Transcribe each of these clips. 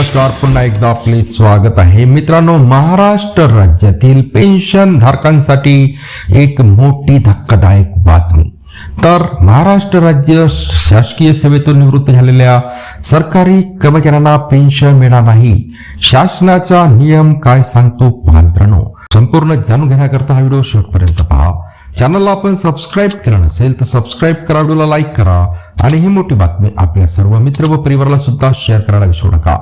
नमस्कार पुन्हा एकदा आपले स्वागत आहे. मित्रांनो महाराष्ट्र राज्यातील पेन्शन धारकांसाठी एक मोठी धक्कादायक बातमी. तर महाराष्ट्र राज्य शासकीय सेवेतून निवृत्त झालेल्या सरकारी कर्मचाऱ्यांना पेन्शन मिळणार नाही. शासनाचा नियम काय सांगतो पहा मित्रांनो. संपूर्ण जाणून घेण्याकरता हा व्हिडिओ शेवटपर्यंत पहा. चॅनलला आपण सबस्क्राईब केलं नसेल तर सबस्क्राईब करा व्हिडिओला लाईक करा. आणि ही मोठी बातमी आपल्या सर्व मित्र व परिवाराला सुद्धा शेअर करायला विसरू नका.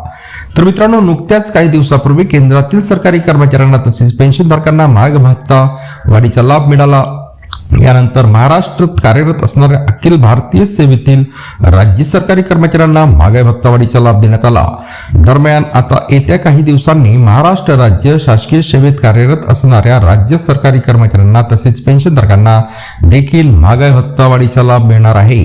तर मित्रांनो नुकत्याच काही दिवसापूर्वी केंद्रातील सरकारी कर्मचाऱ्यांना तसेच पेन्शनधारकांना महाग भत्ता वाढीचा लाभ मिळाला. यानंतर महाराष्ट्रात कार्यरत असणाऱ्या अखिल भारतीय सेवेतील राज्य सरकारी कर्मचाऱ्यांना महागाई भत्तावाढीचा लाभ देण्यात आला. दरम्यान आता येत्या काही दिवसांनी महाराष्ट्र राज्य शासकीय सेवेत कार्यरत असणाऱ्या राज्य सरकारी कर्मचाऱ्यांना तसेच पेन्शनधारकांना देखील महागाई भत्तावाढीचा लाभ मिळणार आहे.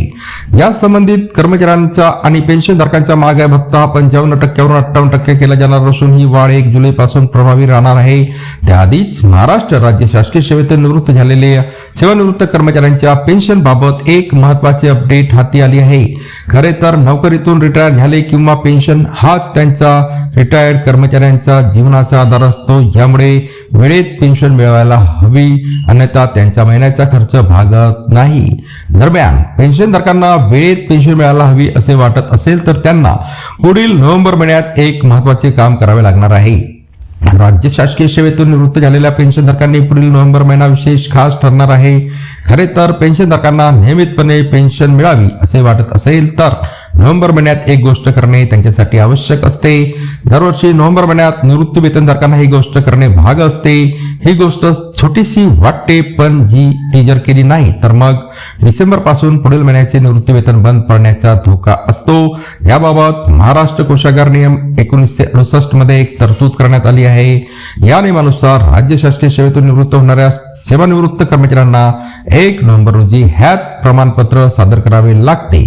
या संबंधित कर्मचाऱ्यांचा आणि पेन्शनधारकांचा महागाई भत्ता हा पंचावन्न टक्क्यावरून अठ्ठावन्न टक्के केला जाणार असून ही वाढ एक जुलै पासून प्रभावी राहणार आहे. त्याआधीच महाराष्ट्र राज्य शासकीय सेवेतून निवृत्त झालेले सेवा सेवानिवृत्त कर्मचाऱ्यांच्या पेन्शन बाबत एक महत्त्वाचे अपडेट हाती आली आहे. खरे तर नोकरीतून रिटायर झाले किंवा पेन्शन हाच त्यांचा रिटायर्ड कर्मचाऱ्यांचा जीवनाचा आधार असतो. यामुळे वेळेत पेन्शन मिळवायला हवी. अन्यथा त्यांचा महिन्याचा खर्च भागत नाही. दरम्यान पेन्शनधारकांना वेळेत पेन्शन मिळायला हवी असे वाटत असेल तर त्यांना पुढील नोव्हेंबर महिन्यात एक महत्त्वाचे काम करावे लागणार आहे. राज्य शासकीय सेवेतून निवृत्त झालेल्या पेन्शनधारकांनी पुढील नोव्हेंबर महिना विशेष खास ठरणार आहे. खरे तर पेन्शनधारकांना नियमितपणे पेन्शन मिळावी असे वाटत असेल तर. नोव्हेंबर महिन्यात एक गोष्ट करणे त्यांच्यासाठी आवश्यक असते. दरवर्षी नोव्हेंबर महिन्यात निवृत्ती वेतनधारकांना ही गोष्ट करणे भाग असते. ही गोष्ट छोटीशी वाटते पण जी ती जर केली नाही तर मग डिसेंबरपासून पुढील महिन्याचे निवृत्ती वेतन बंद पडण्याचा धोका असतो. याबाबत महाराष्ट्र कोशागार नियम एकोणीसशे अडुसष्टमध्ये एक तरतूद करण्यात आली आहे. या नियमानुसार राज्य शासकीय सेवेतून निवृत्त होणाऱ्या सेवानिवृत्त कर्मचाऱ्यांना एक नोव्हेंबर रोजी हॅत प्रमाणपत्र सादर करावे लागते.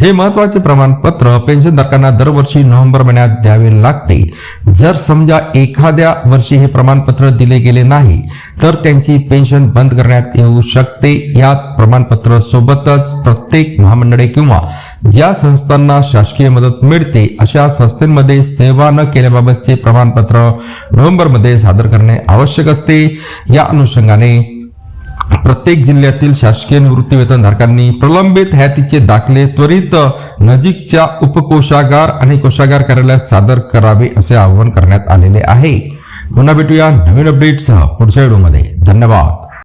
हे महत्त्वाचे प्रमाणपत्र पेन्शनधारकांना दरवर्षी नोव्हेंबर महिन्यात द्यावे लागते. जर समजा एखाद्या वर्षी हे प्रमाणपत्र दिले गेले नाही तर त्यांची पेन्शन बंद करण्यात येऊ शकते. यात प्रमाणपत्र सोबतच प्रत्येक महामंडळे किंवा ज्या संस्थांना शासकीय मदत मिळते अशा संस्थेमध्ये सेवा न केल्याबाबतचे प्रमाणपत्र नोव्हेंबरमध्ये सादर करणे आवश्यक असते. या अनुषंगाने प्रत्येक जिल्ह्यातील शासकीय निवृत्तीवेतनधारकांनी प्रलंबित हयातीचे दाखले त्वरित नजीकच्या उपकोषागार आणि कोषागार कार्यालयात सादर करावे असे आवाहन करण्यात आलेले आहे. पुन्हा भेटूया नवीन अपडेटसह पुढच्या व्हिडिओमध्ये. धन्यवाद.